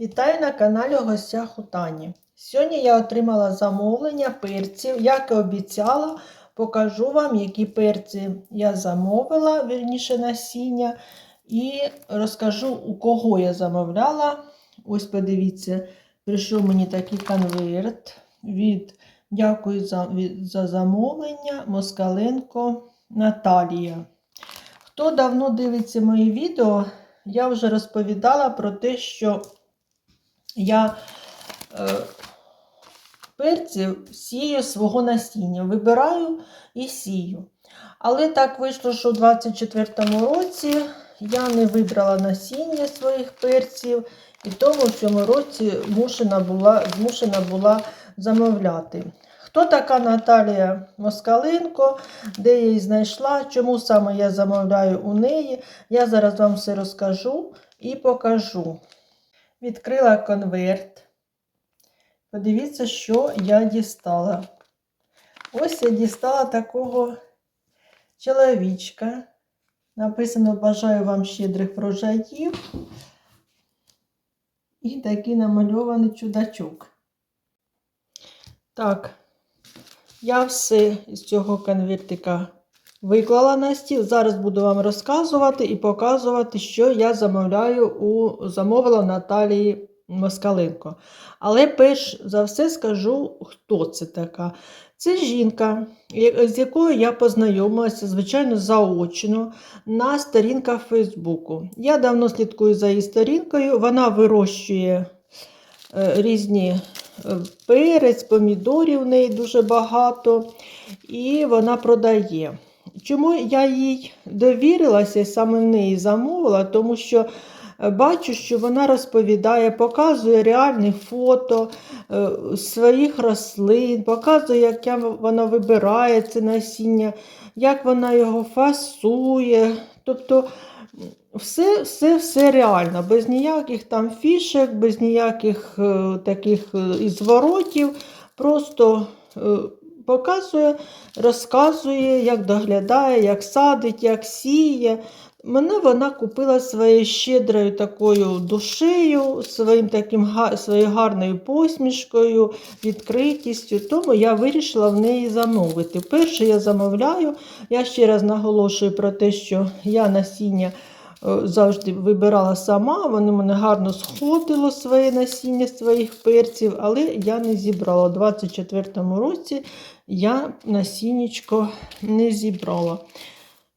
Вітаю на каналі гостях у Тані. Сьогодні я отримала замовлення перців. Як і обіцяла, покажу вам, які перці я замовила, вірніше насіння, і розкажу, у кого я замовляла. Ось подивіться, прийшов мені такий конверт від Дякую за, від- за замовлення Москаленко Наталія. Хто давно дивиться мої відео, я вже розповідала про те, що я е, перців сію свого насіння, вибираю і сію. Але так вийшло, що у 24-му році я не вибрала насіння своїх перців, і тому в цьому році змушена була, змушена була замовляти. Хто така Наталія Москаленко, де я її знайшла, чому саме я замовляю у неї, я зараз вам все розкажу і покажу. Відкрила конверт. Подивіться, що я дістала. Ось я дістала такого чоловічка. Написано Бажаю вам щедрих врожаїв. І такий намальований чудачок. Так, я все з цього конвертика виклала на стіл. Зараз буду вам розказувати і показувати, що я замовляю у замовила Наталії Москаленко. Але перш за все скажу, хто це така. Це жінка, з якою я познайомилася, звичайно, заочно на сторінках Фейсбуку. Я давно слідкую за її сторінкою. Вона вирощує е, різні е, перець, помідорів в неї дуже багато, і вона продає. Чому я їй довірилася і саме в неї замовила? Тому що е, бачу, що вона розповідає, показує реальні фото е, своїх рослин, показує, як вона вибирає це насіння, як вона його фасує. Тобто все, все, все реально, без ніяких там фішек, без ніяких е, таких зворотів. Просто показує, розказує, як доглядає, як садить, як сіє. Мене вона купила своєю щедрою такою душею, своїм таким, своєю гарною посмішкою, відкритістю, тому я вирішила в неї замовити. Перше я замовляю, я ще раз наголошую про те, що я насіння завжди вибирала сама, воно мене гарно сходило своє насіння своїх перців, але я не зібрала. У 24-му році я насіннячко не зібрала.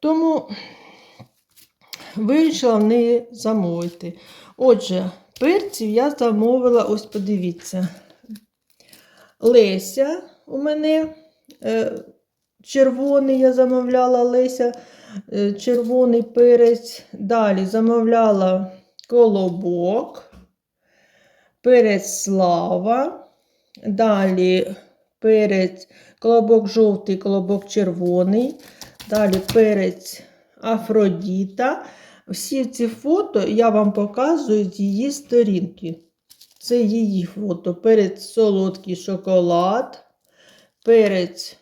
Тому вирішила в неї замовити. Отже, перців я замовила, ось подивіться. Леся у мене е, червоний, я замовляла Леся, е, червоний перець. Далі замовляла колобок, перець слава. Далі перець, колобок жовтий, колобок червоний. Далі перець Афродіта. Всі ці фото я вам показую з її сторінки. Це її фото. Перець солодкий шоколад, перець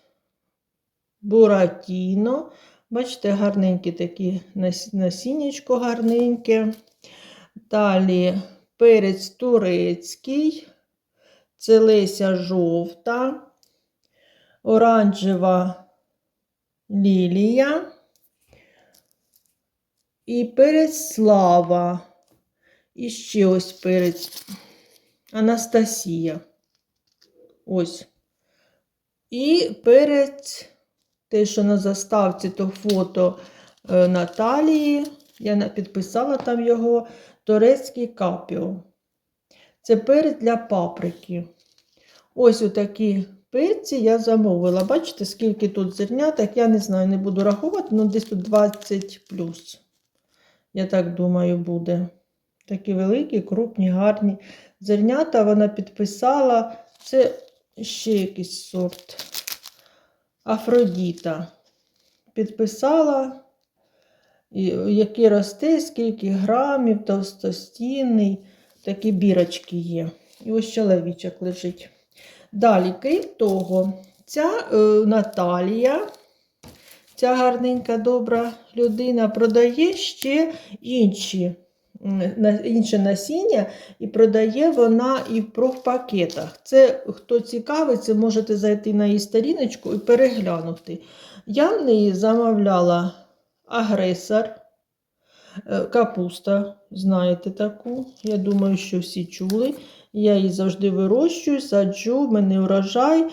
буратіно. Бачите, гарненькі такі нас- насіннячко гарненьке. Далі перець турецький, це Леся жовта, оранжева лілія. І перець слава. І ще ось перець Анастасія. Ось. І перець, те, що на заставці, то фото е, Наталії. Я підписала там його турецький капіо. Це перець для паприки. Ось отакі перці я замовила. Бачите, скільки тут зерняток, я не знаю, не буду рахувати, але десь тут 20 плюс. Я так думаю, буде. Такі великі, крупні, гарні зернята вона підписала. Це ще якийсь сорт. Афродіта. Підписала, який росте, скільки грамів, товстостінний. Такі бірочки є. І ось чоловічок лежить. Далі, крім того, ця е, Наталія, ця гарненька, добра людина, продає ще інші інше насіння і продає вона і в профпакетах. Це хто цікавиться, можете зайти на її сторіночку і переглянути. Я в неї замовляла агресор, е, капуста, знаєте таку. Я думаю, що всі чули. Я її завжди вирощую, саджу, в мене урожай.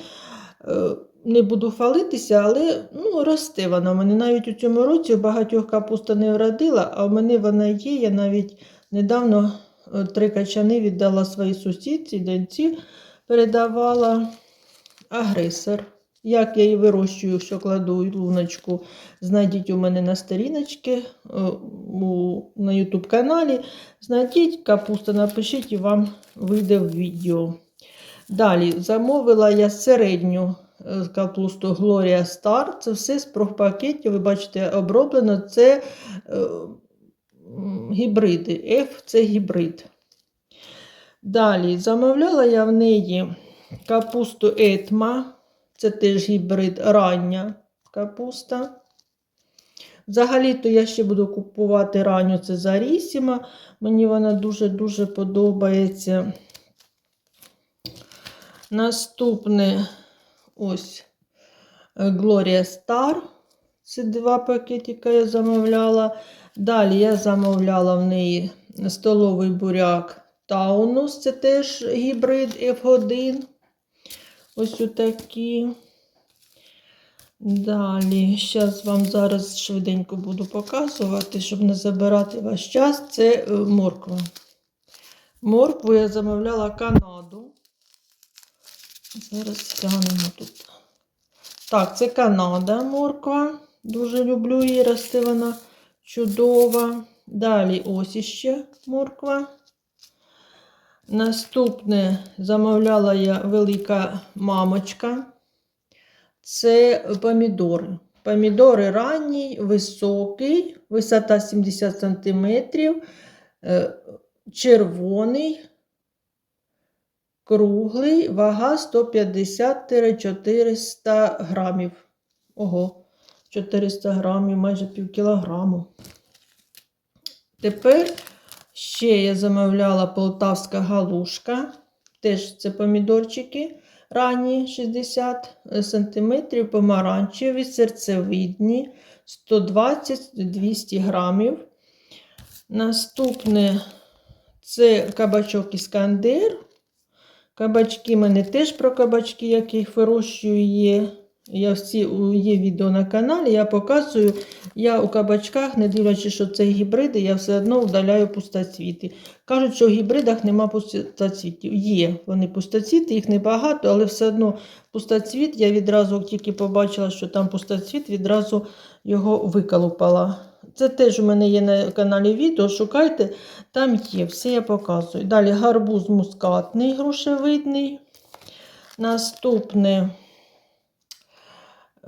Не буду хвалитися, але ну, росте вона. У мене навіть у цьому році багатьох капуста не вродила, а в мене вона є. Я навіть недавно е, три качани віддала своїй сусідці, доньці, передавала агресор. Як я її вирощую, що кладу луночку, знайдіть у мене на сторіночці е, на YouTube каналі. Знайдіть капуста, напишіть і вам вийде в відео. Далі замовила я середню капусту Gloria Star. Це все з профпакетів. Ви бачите, оброблено. Це е, гібриди. F це гібрид. Далі замовляла я в неї капусту Етма. Це теж гібрид рання капуста. Взагалі-то я ще буду купувати ранню це Зарісіма. Мені вона дуже-дуже подобається. Наступне ось е, Gloria Star. Це два пакетика я замовляла. Далі я замовляла в неї столовий буряк Таунус. Це теж гібрид F1. Ось отакі. Далі, зараз вам зараз швиденько буду показувати, щоб не забирати ваш час. Це е, морква. Моркву я замовляла Канаду. Зараз глянемо тут. Так, це Канада морква. Дуже люблю її, росте вона чудова. Далі ось іще морква. Наступне замовляла я велика мамочка. Це помідори. Помідори ранній, високий, висота 70 см, червоний, круглий, вага 150-400 грамів. Ого, 400 грамів, майже пів кілограму. Тепер ще я замовляла полтавська галушка. Теж це помідорчики ранні 60 см, помаранчеві, серцевидні 120-200 грамів. Наступне це кабачок іскандер. Кабачки в мене теж про кабачки, як я їх вирощую, є. Я всі, є відео на каналі, я показую. Я у кабачках, не дивлячись, що це гібриди, я все одно вдаляю пустоцвіти. Кажуть, що в гібридах нема пустоцвітів. Є вони пустоцвіти, їх небагато, але все одно пустоцвіт. Я відразу тільки побачила, що там пустоцвіт, відразу його виколупала. Це теж у мене є на каналі відео. Шукайте, там є, все я показую. Далі гарбуз мускатний, грушевидний. Наступне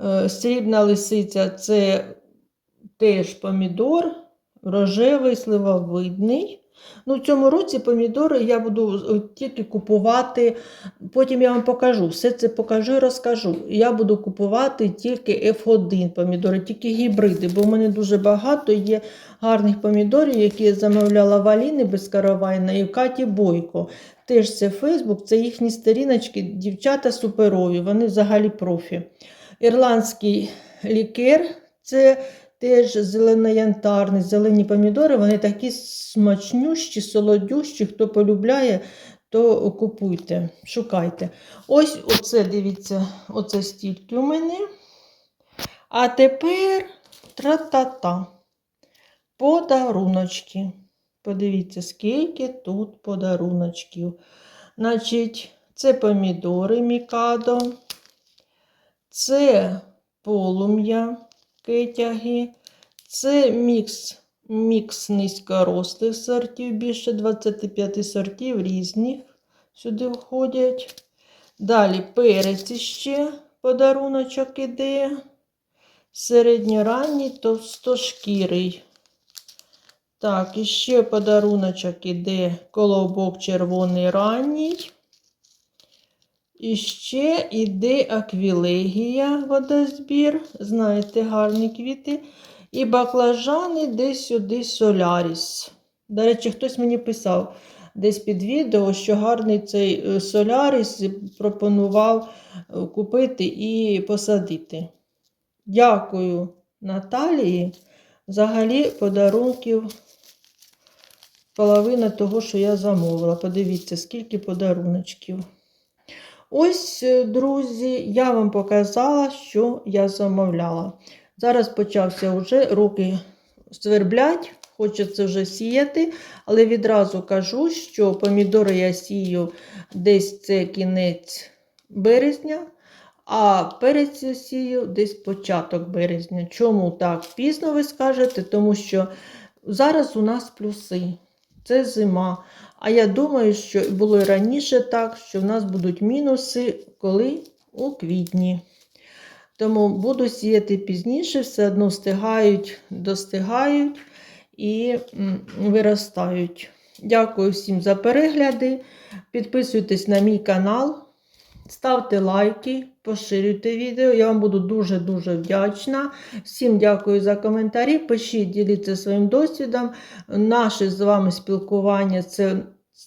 е, срібна лисиця це теж помідор, рожевий, сливовидний. Ну, в цьому році помідори я буду е, тільки купувати, потім я вам покажу, все це покажу і розкажу. Я буду купувати тільки F1 помідори, тільки гібриди, бо в мене дуже багато є гарних помідорів, які я замовляла в Аліни Безкаравайна і Каті Бойко. Теж це Фейсбук, це їхні сторіночки, дівчата суперові, вони взагалі профі. Ірландський лікер це теж зелено-янтарний, зелені помідори, вони такі смачнющі, солодющі. Хто полюбляє, то купуйте, шукайте. Ось оце, дивіться, оце стільки у мене. А тепер тра-та-та. Подаруночки. Подивіться, скільки тут подаруночків. Значить, це помідори мікадо, це полум'я кетяги, це мікс, мікс низькорослих сортів, більше 25 сортів різних сюди входять. Далі перець ще подаруночок іде. Середньоранній товстошкірий. Так, ще подаруночок іде колобок червоний ранній. І ще іде аквілегія водозбір. Знаєте, гарні квіти. І баклажани десь сюди соляріс. До речі, хтось мені писав десь під відео, що гарний цей е, солярис пропонував е, купити і посадити. Дякую Наталії. Взагалі подарунків половина того, що я замовила. Подивіться, скільки подаруночків. Ось, е, друзі, я вам показала, що я замовляла. Зараз почався вже руки сверблять, хочеться вже сіяти, але відразу кажу, що помідори я сію десь це кінець березня, а перець я сію десь початок березня. Чому так пізно ви скажете? Тому що зараз у нас плюси, це зима. А я думаю, що було і раніше так, що в нас будуть мінуси, коли у квітні. Тому буду сіяти пізніше, все одно встигають, достигають і виростають. Дякую всім за перегляди. Підписуйтесь на мій канал, ставте лайки, поширюйте відео. Я вам буду дуже-дуже вдячна. Всім дякую за коментарі. Пишіть, діліться своїм досвідом. Наше з вами спілкування це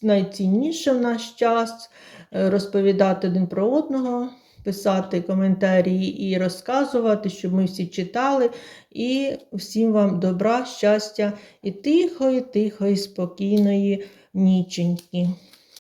найцінніше в наш час. Е, Розповідати один про одного писати коментарі і розказувати, щоб ми всі читали. І всім вам добра, щастя і тихої, тихої, спокійної ніченьки.